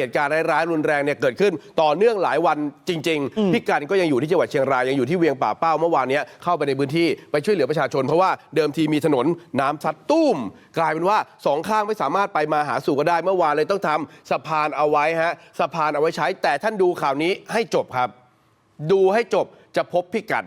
เหตุการณ์ร้ายๆรุนแรงเนี่ยเกิดขึ้นต่อเนื่องหลายวันจริงๆพี่กันก็ยังอยู่ที่จังหวัดเชียงรายยังอยู่ที่เวียงป่าเป้าเมื่อวานเนี้ยเข้าไปในพื้นที่ไปช่วยเหลือประชาชน เพราะว่าเดิมทีมีถนนน้ำซัดตุ้ม กลายเป็นว่าสองข้างไม่สามารถไปมาหาสู่กันได้เมื่อวานเลยต้องทำสะพานเอาไว้ฮะสะพานเอาไว้ใช้ แต่ท่านดูข่าวนี้ให้จบครับ ดูให้จบจะพบพี่กัน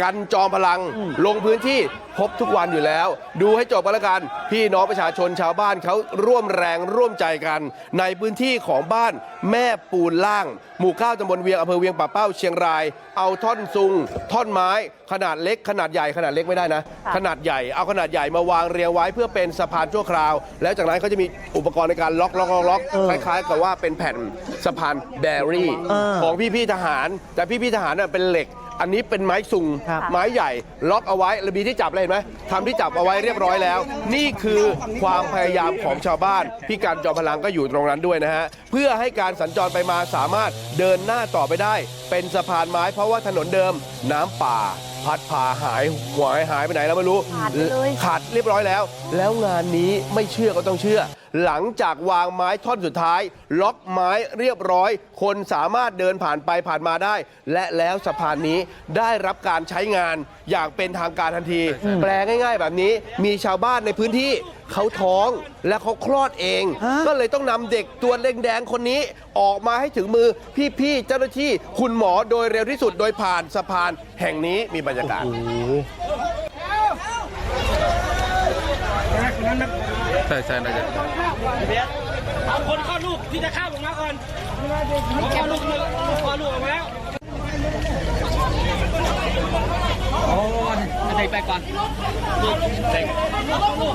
กันจอมพลังลงพื้นที่พบทุกวันอยู่แล้ว ดูให้จบกันละกัน พี่น้องประชาชนชาวบ้านเขาร่วมแรงร่วมใจกัน ในพื้นที่ของบ้านแม่ปูนล่าง หมู่เก้าตำบลเวียงอำเภอเวียงป่าเป้าเชียงราย เอาท่อนซุง ท่อนไม้ ขนาดเล็ก ขนาดใหญ่ขนาดเล็กไม่ได้นะ ขนาดใหญ่เอาขนาดใหญ่มาวางเรียงไว้เพื่อเป็นสะพานชั่วคราว แล้วจากนั้นเขาจะมีอุปกรณ์ในการล็อกล็อกล็อกล็อกคล้ายๆ กับว่าเป็นแผ่นสะพานแบรี่เออของพี่ๆทหาร แต่พี่ๆทหารน่ะเป็นเหล็ก อันนี้เป็นไม้ซุงครับไม้ใหญ่ ล็อกเอาไว้ระบีที่จับเลยเห็นไหมทำที่จับเอาไว้เรียบร้อยแล้ว นี่คือความพยายามของชาวบ้านพี่การจอมพลังก็อยู่ตรงนั้นด้วยนะฮะเพื่อให้การสัญจรไปมาสามารถเดินหน้าต่อไปได้ เป็นสะพานไม้เพราะว่าถนนเดิมน้ำป่า พัดพาหายหัวหายไปไหนแล้วไม่รู้ ขาดไปเลย ขาดเรียบร้อยแล้ว แล้วงานนี้ไม่เชื่อก็ต้องเชื่อ หลังจากวางไม้ท่อนสุดท้าย ล็อกไม้เรียบร้อย คนสามารถเดินผ่านไปผ่านมาได้ และแล้วสะพานนี้ได้รับการใช้งานอย่างเป็นทางการทันที แปลง่าย ๆ แบบนี้มีชาวบ้านในพื้นที่เขาท้องและเขาคลอดเอง ฮะ ก็เลยต้องนำเด็กตัวแดงๆคนนี้ออกมาให้ถึงมือพี่ๆเจ้าหน้าที่คุณหมอโดยเร็วที่สุดโดยผ่านสะพานแห่งนี้มีบรรยากาศใช่ใช่น่าจะเอาคนคลอดลูกที่จะข้ามออกมาก่อนเอาคลอดลูกเลยคลอดลูกออกมาแล้วโอ้ยเด็กไปก่อนเด็กคลอดลูก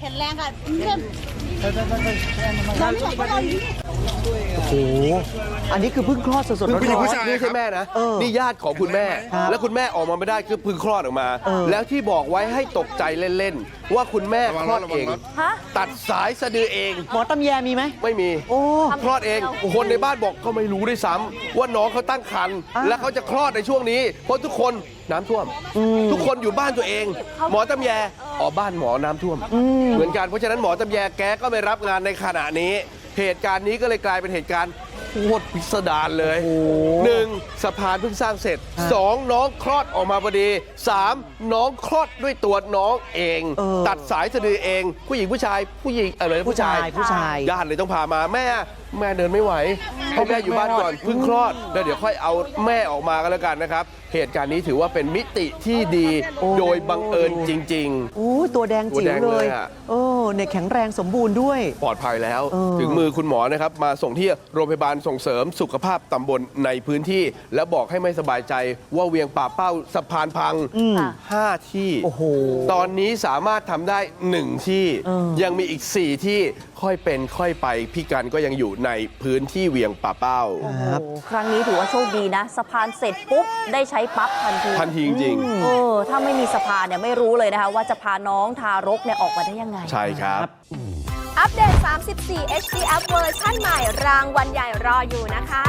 แข็งแรงค่ะเพื่อนน้องชายเขานอนอยู่โอ้โหอันนี้คือเพิ่งคลอดสดๆร้ผู้หญิงอนผู้ชายนี่ไม่ใช่แม่นะเออนี่ญาติของคุณแม่ครับแล้วคุณแม่ออกมาไม่ได้คือเพึ่งคลอดออกมาเออแล้วที่บอกไว้ให้ตกใจเล่นๆ ว่าคุณแม่ระวังคลอดรถระวัเองงรถฮะตัดสายสะดือเองๆหมอตำแยมีไหม ไม่มี โอ้คลอดเอง คนในบ้านบอกก็ไม่รู้ด้วยซ้ำว่าน้องเขาตั้งครรภ์อะและเขาจะคลอดในช่วงนี้ เพราะทุกคนน้ำท่วม ทุกคนอยู่บ้านตัวเอง หมอตำแย อ๋อบ้านหมอน้ำท่วม เหมือนกันเพราะฉะนั้นหมอตำแยแกก็ไม่รับงานในขณะนี้ เหตุการณ์นี้ก็เลยกลายเป็นเหตุการณ์โคตรพิสดารเลยโอ้หนึ่งสะพานเพิ่งสร้างเสร็จสองน้องคลอดออกมาพอดีสามน้องคลอดด้วยตัวน้องเองเออตัดสายสะดือเอง ผู้หญิงผู้ชายผู้หญิงอะไรนะผู้ผู้ชาชายยผู้ชายญาติเลยต้องพามาแม่แม่เดินไม่ไหวให้แม่อยู่บ้านก่อนเพิ่งคลอดแล้วเดี๋ยวค่อยเอาแม่ออกมากันแล้วกันนะครับ เหตุการณ์นี้ถือว่าเป็นมิติที่ดีโอ้โดยบังเอิญจริงโอ้ตัวแดงจิ๋วตัวแดงเลเลยยอะโอ้เนี่ยแข็งแรงสมบูรณ์ด้วยๆปลอดภัยแล้ว เออ ถึงมือคุณหมอนะครับ มาส่งที่โรงพยาบาลส่งเสริมสุขภาพตำบลในพื้นที่ และบอกให้ไม่สบายใจว่าเวียงป่าเป้าสะพานพังห้าที่ โอ้โหตอนนี้สามารถทำได้หนึ่งที่ เออ ยังมีอีก 4 ที่ค่อยเป็นค่อยไป พี่กันก็ยังอยู่ในพื้นที่เวียงป่าเป้า ครับโอ้ครั้งนี้ถือว่าโชคดีนะ สะพานเสร็จปุ๊บ ได้ใช้ปั๊บทันทีทันทีจริงเออถ้าไม่มีสะพานเนี่ยไม่รู้เลยนะคะ ว่าจะพาน้องทารกเนี่ยออกมาได้ยังไง ๆ ใช่ครับ อัปเดต 34 HD App เวอร์ชั่นใหม่รางวัลใหญ่รออยู่นะคะ